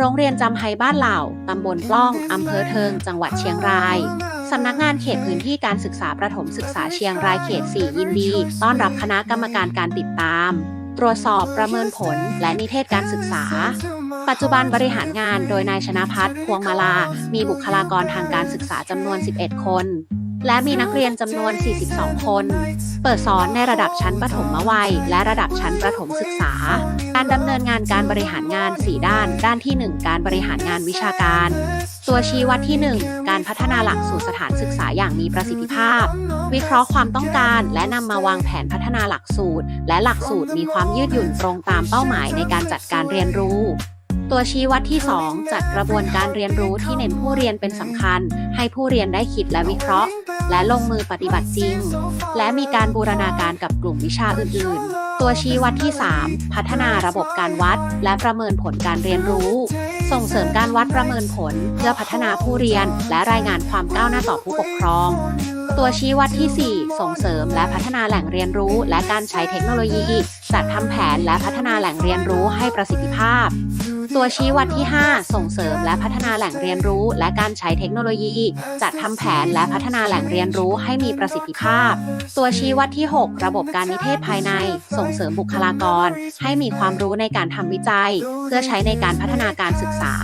โรงเรียนจำไฮบ้านเหล่า ตำบลปล้อง อำเภอเทิง จังหวัดเชียงราย สำนักงานเขตพื้นที่การศึกษาประถมศึกษาเชียงรายเขต 4 ยินดี ต้อนรับคณะกรรมการการติดตาม ตรวจสอบประเมินผลและนิเทศการศึกษา ปัจจุบันบริหารงานโดยนายชนะพัฒน์พวงมาลา มีบุคลากรทางการศึกษาจำนวน 11 คน และมีนักเรียนจำนวน 42 คน เปิดสอนในระดับชั้นประถมวัย และระดับชั้นประถมศึกษา การดำเนินงานการบริหารงาน 4 ด้าน ด้านที่ 1 การบริหารงานวิชาการ ตัวชี้วัดที่ 1 การพัฒนาหลักสูตรสถานศึกษาอย่างมีประสิทธิภาพ วิเคราะห์ความต้องการ และนำมาวางแผนพัฒนาหลักสูตร และหลักสูตรมีความยืดหยุ่นตรงตามเป้าหมายในการจัดการเรียนรู้ ตัวชี้วัดที่ 2 จัดกระบวนการเรียนรู้ที่เน้นผู้เรียนเป็นสำคัญ ให้ผู้เรียนได้คิดและวิเคราะห์ และลงมือปฏิบัติจริง และมีการบูรณาการกับกลุ่มวิชาอื่น ๆ ตัวชี้วัดที่ 3 พัฒนาระบบการวัด และประเมินผลการเรียนรู้ ส่งเสริมการวัดประเมินผล เพื่อพัฒนาผู้เรียน และรายงานความก้าวหน้าต่อผู้ปกครอง ตัวชี้วัดที่ 4 ส่งเสริมและพัฒนาแหล่งเรียนรู้ และการใช้เทคโนโลยีจัดทำแผนและพัฒนาแหล่งเรียนรู้ให้ประสิทธิภาพ ตัวชี้วัดที่ 5 ส่งเสริมและพัฒนาแหล่งเรียนรู้ และการใช้เทคโนโลยี จัดทำแผนและพัฒนาแหล่งเรียนรู้ให้มีประสิทธิภาพ ตัวชี้วัดที่ 6 ระบบการนิเทศภายใน ส่งเสริมบุคลากร ให้มีความรู้ในการทำวิจัย เพื่อใช้ในการพัฒนาการศึกษา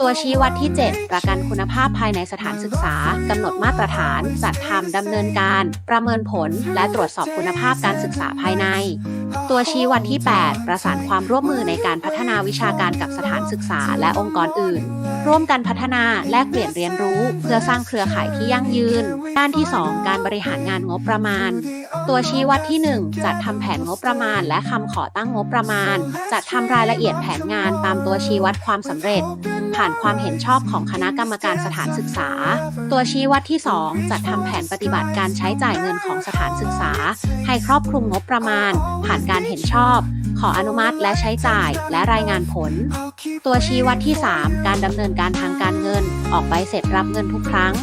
ตัวชี้วัดที่ 7 ประกันคุณภาพภายในสถานศึกษากำหนดมาตรฐาน จัดทำดำเนินการ ประเมินผล และตรวจสอบคุณภาพการศึกษาภายใน ตัวชี้วัดที่ 8 ประสานความร่วมมือในการพัฒนาวิชาการกับสถานศึกษาและองค์กรอื่น ร่วมกันพัฒนาแลกเปลี่ยนเรียนรู้ เพื่อสร้างเครือข่ายที่ยั่งยืน ด้านที่ 2 การบริหารงานงบประมาณ ตัวชี้วัดที่ 1 จัดทำแผนงบประมาณ และคำขอตั้งงบประมาณ จัดทำรายละเอียดแผนงานตามตัวชี้วัดความสำเร็จผ่านความเห็นชอบของคณะกรรมการสถานศึกษา ตัวชี้วัดที่ 2 จัดทำแผนปฏิบัติการใช้จ่ายเงินของสถานศึกษา ให้ครอบคลุมงบประมาณ ผ่านการเห็นชอบ ขออนุมัติและใช้จ่ายและรายงานผล ตัวชี้วัดที่ 3 การดำเนินการทางการเงิน ออกใบเสร็จรับเงินทุกครั้ง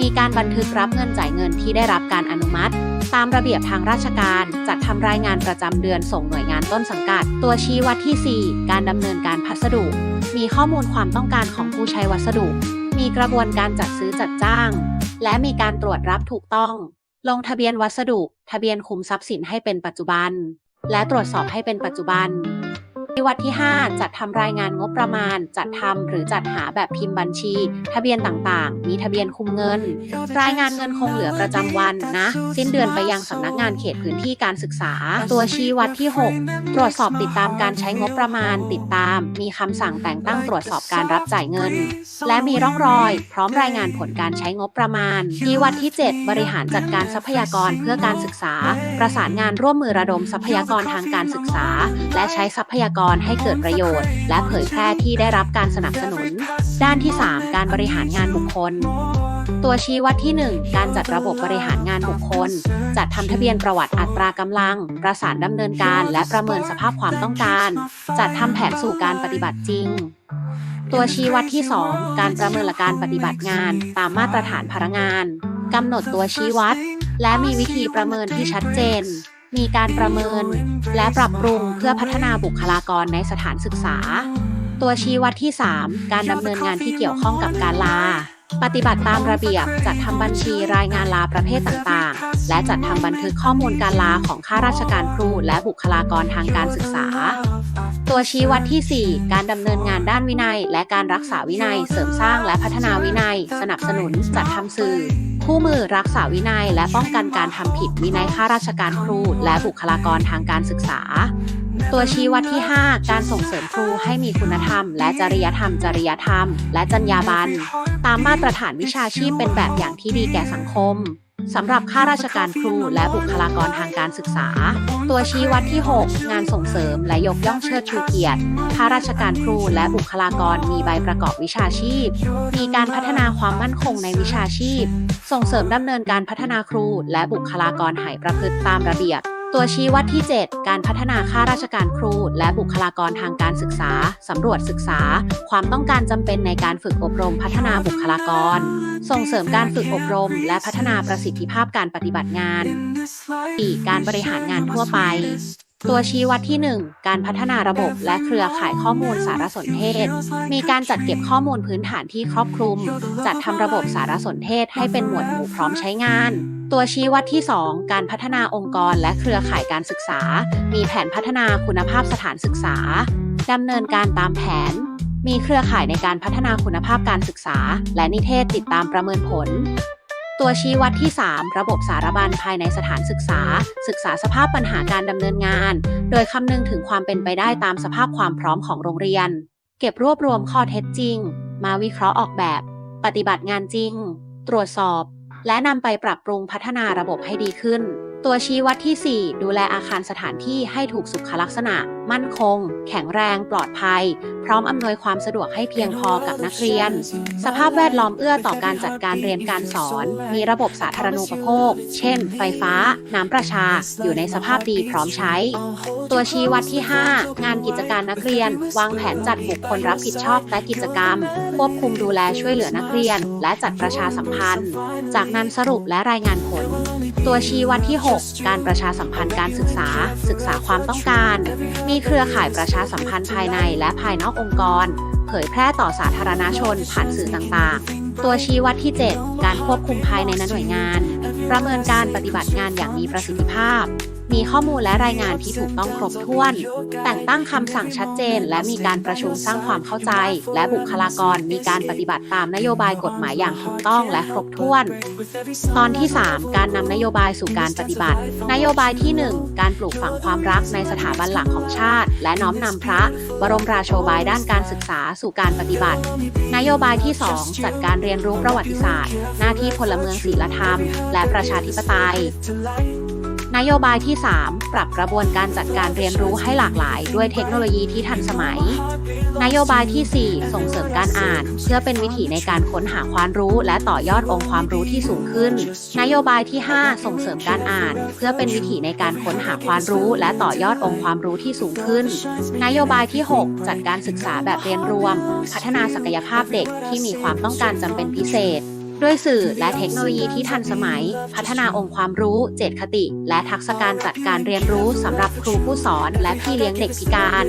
มีการบันทึกรับเงินจ่ายเงินที่ได้รับการอนุมัติตามระเบียบทางราชการ จัดทำรายงานประจำเดือนส่งหน่วยงานต้นสังกัด ตัวชี้วัดที่ 4 การดำเนินการพัสดุ มีข้อมูลความต้องการของผู้ใช้วัสดุ มีกระบวนการจัดซื้อจัดจ้าง และมีการตรวจรับถูกต้อง ลงทะเบียนวัสดุ ทะเบียนคุมทรัพย์สินให้เป็นปัจจุบัน และตรวจสอบให้เป็นปัจจุบัน ทีวัดที่ 5 จัดทำรายงานงบประมาณ จัดทำหรือจัดหาแบบพิมพ์บัญชี ทะเบียนต่างๆ มีทะเบียนคุมเงิน รายงานเงินคงเหลือประจำวันนะ สิ้นเดือนไปยังสำนักงานเขตพื้นที่การศึกษา ตัวชี้วัดที่ 6 ตรวจสอบติดตามการใช้งบประมาณ ติดตาม มีคำสั่งแต่งตั้งตรวจสอบการรับจ่ายเงิน และมีร่องรอย พร้อมรายงานผลการใช้งบประมาณที่วัดที่ 7 บริหารจัดการทรัพยากรเพื่อการศึกษา ประสานงานร่วมมือระดมทรัพยากรทางการศึกษา และใช้ทรัพยากรกรให้เกิดประโยชน์ และเผยแพร่ที่ได้รับการสนับสนุน ด้านที่ 3 การบริหารงานบุคคล ตัวชี้วัดที่ 1 การจัดระบบบริหารงานบุคคล จัดทำทะเบียนประวัติอัตรากำลัง ประสานดำเนินการและประเมินสภาพความต้องการ จัดทำแผนสู่การปฏิบัติจริงตัวชี้วัดที่ 2 การประเมินและการปฏิบัติงาน ตามมาตรฐานพนักงานกำหนดตัวชี้วัด และมีวิธีประเมินที่ชัดเจน มีการประเมินและปรับปรุงเพื่อพัฒนาบุคลากรในสถานศึกษา ตัวชี้วัดที่ 3 การดำเนินงานที่เกี่ยวข้องกับการลา ปฏิบัติตามระเบียบ จัดทำบัญชีรายงานลาประเภทต่างๆ และจัดทำบันทึกข้อมูลการลาของข้าราชการครูและบุคลากรทางการศึกษา ตัวชี้วัดที่ 4 การดำเนินงานด้านวินัย และการรักษาวินัย เสริมสร้างและพัฒนาวินัย สนับสนุนจัดทำสื่อ คู่มือรักษาวินัย และป้องกันการทำผิดวินัยข้าราชการครู และบุคลากรทางการศึกษา ตัวชี้วัดที่ 5 การส่งเสริมครูให้มีคุณธรรม และจริยธรรม จริยธรรม และจรรยาบรรณตามมาตรฐานวิชาชีพเป็นแบบอย่างที่ดีแก่สังคม สำหรับข้าราชการครูและบุคลากรทางการศึกษา ตัวชี้วัดที่ 6 งานส่งเสริมและยกย่องเชิดชูเกียรติข้าราชการครูและบุคลากรมีใบประกอบวิชาชีพ มีการพัฒนาความมั่นคงในวิชาชีพ ส่งเสริมดำเนินการพัฒนาครูและบุคลากรให้ประพฤติตามระเบียบ ตัวชี้วัดที่ 7 การพัฒนาข้าราชการครู และบุคลากรทางการศึกษา สำรวจศึกษา ความต้องการจำเป็นในการฝึกอบรมพัฒนาบุคลากร ส่งเสริมการฝึกอบรม และพัฒนาประสิทธิภาพการปฏิบัติงาน 4. การบริหารงานทั่วไป ตัวชี้วัดที่ 1 การพัฒนาระบบและเครือข่ายข้อมูลสารสนเทศ มีการจัดเก็บข้อมูลพื้นฐานที่ครอบคลุม จัดทำระบบสารสนเทศให้เป็นหมวดหมู่พร้อมใช้งาน ตัวชี้วัดที่ 2 การพัฒนาองค์กรและเครือข่ายการศึกษา มีแผนพัฒนาคุณภาพสถานศึกษาดำเนินการตามแผน มีเครือข่ายในการพัฒนาคุณภาพการศึกษา และนิเทศติดตามประเมินผล ตัวชี้วัดที่ 3 ระบบสารบัญภายในสถานศึกษา ศึกษาสภาพปัญหาการดำเนินงาน โดยคำนึงถึงความเป็นไปได้ตามสภาพความพร้อมของโรงเรียน เก็บรวบรวมข้อเท็จจริง มาวิเคราะห์ออกแบบ ปฏิบัติงานจริง ตรวจสอบ และนำไปปรับปรุงพัฒนาระบบให้ดีขึ้น ตัวชี้วัดที่ 4 ดูแลอาคารสถานที่ให้ถูกสุขลักษณะ มั่นคง แข็งแรง ปลอดภัยพร้อมอำนวยความสะดวกให้เพียงพอกับนักเรียน สภาพแวดล้อมเอื้อต่อการจัดการเรียนการสอน มีระบบสาธารณูปโภค เช่น ไฟฟ้า น้ำประชา อยู่ในสภาพดีพร้อมใช้ ตัวชี้วัดที่ 5 งานกิจการนักเรียน วางแผนจัดบุคคลรับผิดชอบและกิจกรรม ควบคุมดูแลช่วยเหลือนักเรียน และจัดประชาสัมพันธ์ จากนั้นสรุปและรายงานผล ตัวชี้วัดที่ 6 การประชาสัมพันธ์การศึกษา ศึกษาความต้องการ มีเครือข่ายประชาสัมพันธ์ภายในและภายนอกองค์กร เผยแพร่ต่อสาธารณชนผ่านสื่อต่างๆ ตัวชี้วัดที่ 7 การควบคุมภายในหน่วยงาน ประเมินการปฏิบัติงานอย่างมีประสิทธิภาพ มีข้อมูลและรายงานที่ถูกต้องครบถ้วน แต่งตั้งคำสั่งชัดเจน และมีการประชุมสร้างความเข้าใจ และบุคลากรมีการปฏิบัติตามนโยบายกฎหมายอย่างถูกต้องและครบถ้วน ตอนที่ 3 การนำนโยบายสู่การปฏิบัติ นโยบายที่ 1 การปลูกฝังความรักในสถาบันหลักของชาติ และน้อมนำพระ บรมราโชบายด้านการศึกษาสู่การปฏิบัติ นโยบายที่ 2 จัดการเรียนรู้ประวัติศาสตร์ หน้าที่พลเมืองศีลธรรม และประชาธิปไตย นโยบายที่ 3 ปรับกระบวนการจัดการเรียนรู้ให้หลากหลาย ด้วยเทคโนโลยีที่ทันสมัย นโยบายที่ 4 ส่งเสริมการอ่าน เพื่อเป็นวิถีในการค้นหาความรู้ และต่อยอดองค์ความรู้ที่สูงขึ้น นโยบายที่ 5 ส่งเสริมการอ่าน เพื่อเป็นวิถีในการค้นหาความรู้ และต่อยอดองค์ความรู้ที่สูงขึ้น นโยบายที่ 6 จัดการศึกษาแบบเรียนรวม พัฒนาศักยภาพเด็กที่มีความต้องการจำเป็นพิเศษ ด้วยสื่อและเทคโนโลยีที่ทันสมัย พัฒนาองค์ความรู้ เจตคติ และทักษะการจัดการเรียนรู้สำหรับครูผู้สอน และพี่เลี้ยงเด็กพิการ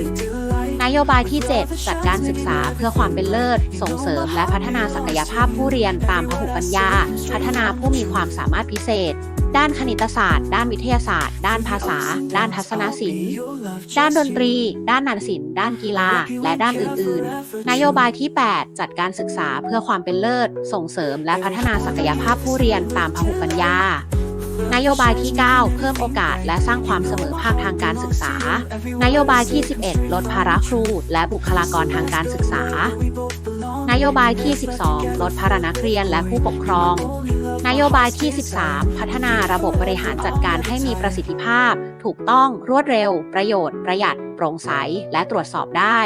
นโยบายที่ 7 จัดการศึกษาเพื่อความเป็นเลิศ ส่งเสริมและพัฒนาศักยภาพผู้เรียนตามพหุปัญญา พัฒนาผู้มีความสามารถพิเศษ ด้านคณิตศาสตร์ ด้านวิทยาศาสตร์ ด้านภาษา ด้านทัศนศิลป์ ด้านดนตรี ด้านนาฏศิลป์ ด้านกีฬา และด้านอื่น ๆ นโยบายที่ 8 จัดการศึกษาเพื่อความเป็นเลิศ ส่งเสริมและพัฒนาศักยภาพผู้เรียนตามพหุปัญญา นโยบายที่ 9 เพิ่มโอกาสและสร้างความเสมอภาคทางการศึกษา นโยบายที่ 11 ลดภาระครู และบุคลากรทางการศึกษา นโยบายที่ 12 ลดภาระนักเรียนและผู้ปกครอง นโยบายที่ 13 พัฒนาระบบบริหารจัดการให้มีประสิทธิภาพ ถูกต้องรวดเร็ว ประโยชน์ ประหยัด โปร่งใส และตรวจสอบได้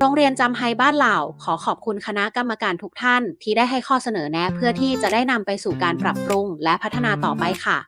โรงเรียนจำไฮบ้านเหล่า ขอขอบคุณคณะกรรมการทุกท่าน ที่ได้ให้ข้อเสนอแนะเพื่อที่จะได้นำไปสู่การปรับปรุง และพัฒนาต่อไปค่ะ